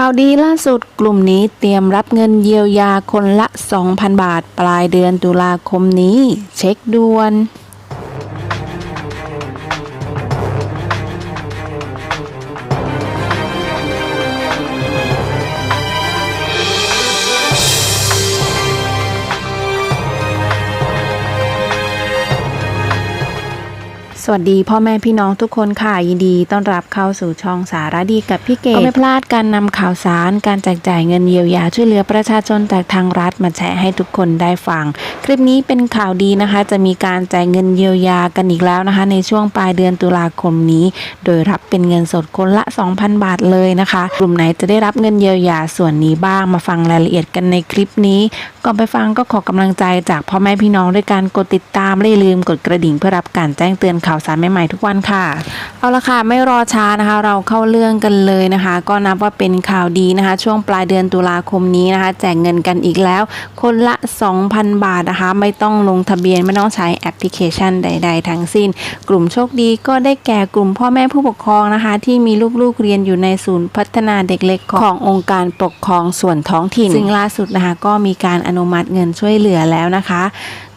ข่าวดีล่าสุดกลุ่มนี้เตรียมรับเงินเยียวยาคนละ 2,000 บาท ปลายเดือนตุลาคมนี้ เช็คด่วน สวัสดีพ่อแม่พี่น้องทุกคนค่ะยินดี ต้อนรับเข้าสู่ช่องสารดีกับพี่เกดก็ไม่พลาดการนำข่าวสารการแจกจ่ายเงินเยียวยาช่วยเหลือประชาชนจากทางรัฐมาแชร์ให้ทุกคนได้ฟัง คลิปนี้เป็นข่าวดีนะคะ จะมีการแจ่ายเงินเยียวยากันอีกแล้วนะคะ ในช่วงปลายเดือนตุลาคมนี้ โดยรับเป็นเงินสดคนละ 2,000 บาทเลยนะคะ กลุ่มไหนจะได้รับเงินเยียวยาส่วนนี้บ้างมาฟังรายละเอียดกันในคลิปนี้ก่อนไปฟังก็ขอกำลังใจจากพ่อแม่พี่น้องด้วยการกดติดตามและอย่าลืมกดกระดิ่งเพื่อรับการแจ้งเตือนข่าวสารใหม่ๆทุกวันค่ะ เอาละค่ะไม่รอช้านะคะ เราเข้าเรื่องกันเลยนะคะ ก็นับว่าเป็นข่าวดีนะคะ ช่วงปลายเดือนตุลาคมนี้นะคะ แจกเงินกันอีกแล้ว คนละ 2,000 บาทนะคะ ไม่ต้องลงทะเบียนไม่ต้องใช้แอปพลิเคชันใด ๆ ทั้งสิ้น กลุ่มโชคดีก็ได้แก่กลุ่มพ่อแม่ผู้ปกครองนะคะ ที่มีลูกๆเรียนอยู่ในศูนย์พัฒนาเด็กเล็กขององค์การปกครองส่วนท้องถิ่นซึ่งล่าสุดนะคะก็มีการอนุมัติเงินช่วยเหลือแล้วนะคะ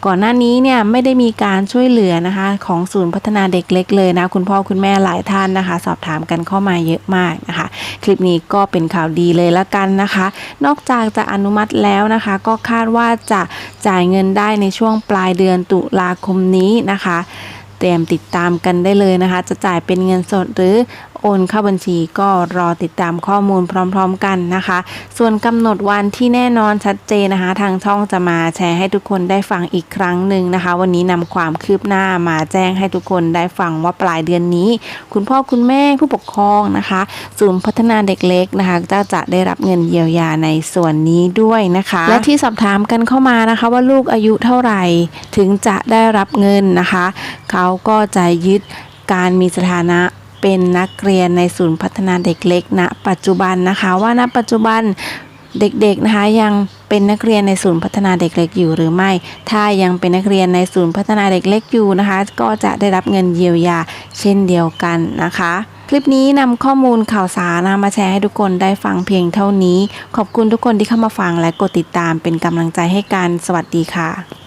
ก่อนหน้านี้เนี่ยไม่ได้มีการช่วยเหลือนะคะ ของศูนย์พัฒนาเด็กเล็กเลยนะคุณพ่อคุณแม่หลายท่านนะคะ สอบถามกันเข้ามาเยอะมากนะคะ คลิปนี้ก็เป็นข่าวดีเลยละกันนะคะ นอกจากจะอนุมัติแล้วนะคะ ก็คาดว่าจะจ่ายเงินได้ในช่วงปลายเดือนตุลาคมนี้นะคะเตรียมติดตามกันได้เลยนะคะ จะจ่ายเป็นเงินสดหรือ โอนเข้าบัญชีก็รอติดตามข้อมูลพร้อม ๆ กันนะคะ ส่วนกำหนดวันที่แน่นอนชัดเจนนะคะ ทางช่องจะมาแชร์ให้ทุกคนได้ฟังอีกครั้งหนึ่งนะคะ วันนี้นำความคืบหน้ามาแจ้งให้ทุกคนได้ฟังว่าปลายเดือนนี้ คุณพ่อคุณแม่ผู้ปกครองนะคะศูนย์พัฒนาเด็กเล็กนะคะจะจะได้รับเงินเยียวยาในส่วนนี้ด้วยนะคะ และที่สอบถามกันเข้ามานะคะว่าลูกอายุเท่าไหร่ถึงจะได้รับเงินนะคะ เขาก็จะยึดการมีสถานะ เป็นนักเรียนในศูนย์พัฒนาเด็กเล็กณปัจจุบันนะคะ ว่าณปัจจุบันเด็กๆนะคะยังเป็นนักเรียนในศูนย์พัฒนาเด็กเล็กอยู่หรือไม่ ถ้ายังเป็นนักเรียนในศูนย์พัฒนาเด็กเล็กอยู่นะคะ ก็จะได้รับเงินเยียวยาเช่นเดียวกันนะคะ คลิปนี้นำข้อมูลข่าวสารนะมาแชร์ให้ทุกคนได้ฟังเพียงเท่านี้ ขอบคุณทุกคนที่เข้ามาฟังและกดติดตามเป็นกำลังใจให้กัน สวัสดีค่ะ